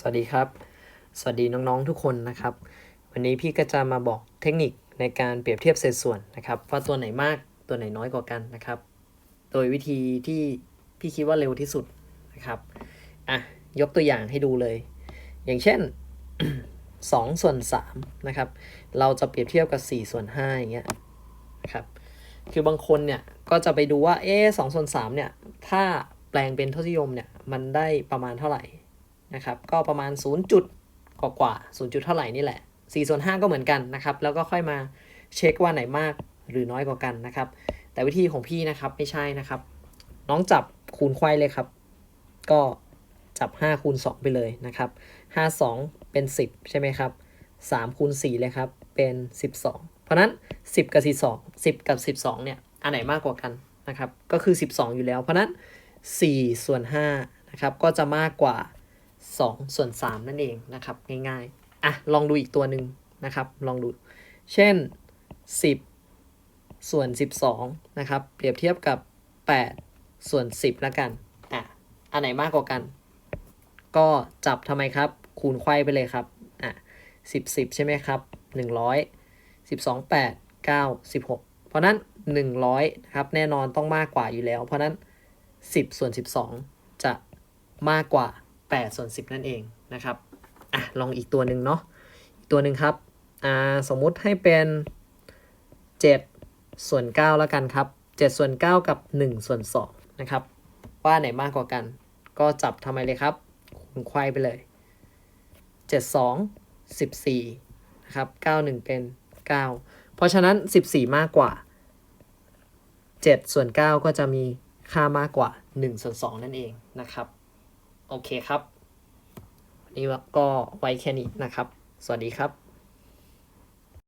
สวัสดีครับ สวัสดีน้องๆทุกคนนะครับ วันนี้พี่ก็จะมาบอกเทคนิคในการเปรียบเทียบเศษส่วนนะครับว่าตัวไหนมากตัวไหนน้อยกว่ากันนะครับ โดยวิธีที่พี่คิดว่าเร็วที่สุดนะครับอะยกตัวอย่างให้ดูเลย อย่างเช่น 2 ส่วน3นะครับเราจะเปรียบเทียบกับ 4 ส่วน5อย่างเงี้ยนะครับคือบางคนเนี่ยก็จะไปดูว่าเอ๊ะสส่วน3เนี่ยถ้าแปลงเป็นทศนิยมเนี่ยมันได้ประมาณเท่าไหร่ นะครับ ก็ประมาณ 0 จุดกว่ากว่า0จุดเท่าไหร่นี่แหละ4ส่วน5ก็เหมือนกันนะครับ แล้วก็ค่อยมาเช็คว่าไหนมากหรือน้อยกว่ากันนะครับ แต่วิธีของพี่นะครับไม่ใช่นะครับ น้องจับคูณไขว้เลยครับ ก็จับ 5 คูณ 2 ไปเลยนะครับ 5 2 เป็น 10 ใช่ไหมครับ 3 คูณ 4 เลยครับ เป็น 12 เพราะนั้น 10 กับ12 10 กับ 12 เนี่ย อันไหนมากกว่ากันนะครับ ก็คือ 12 อยู่แล้ว เพราะนั้น4ส่วน5นะครับ ก็จะมากกว่า 2 ส่วน 3 นั่นเองนะครับ ง่ายๆ อะ ลองดูอีกตัวหนึ่งนะครับ ลองดู เช่น 10 ส่วน 12 นะครับ เปรียบเทียบกับ 8 ส่วน 10แล้วกันอะอันไหนมากกว่ากัน ก็จับทำไมครับ คูณไขว้ไปเลยครับอะ10 10 ใช่ไหมครับ 100 12 8 9 16 เพราะนั้น 100นะครับแน่นอนต้องมากกว่าอยู่แล้ว เพราะนั้น 10 ส่วน 12 จะมากกว่า 8ส่วน10 นั่นเองนะครับอะลองอีกตัวหนึ่งเนาะอีกตัวหนึ่งครับอ่าสมมุติให้เป็น 7 ส่วน9แล้วกันครับ 7 ส่วน 9 กับ 1 ส่วน2นะครับว่าไหนมากกว่ากัน ก็จับทำไมเลยครับคูณไขว้ไปเลย 7 2 14นะครับ9 1 เป็น 9 เพราะฉะนั้น 14 มากกว่า 7 ส่วน 9 ก็จะมีค่ามากกว่า 1 ส่วน 2 นั่นเองนะครับ โอเคครับ วันนี้ก็ไว้แค่นี้นะครับ สวัสดีครับ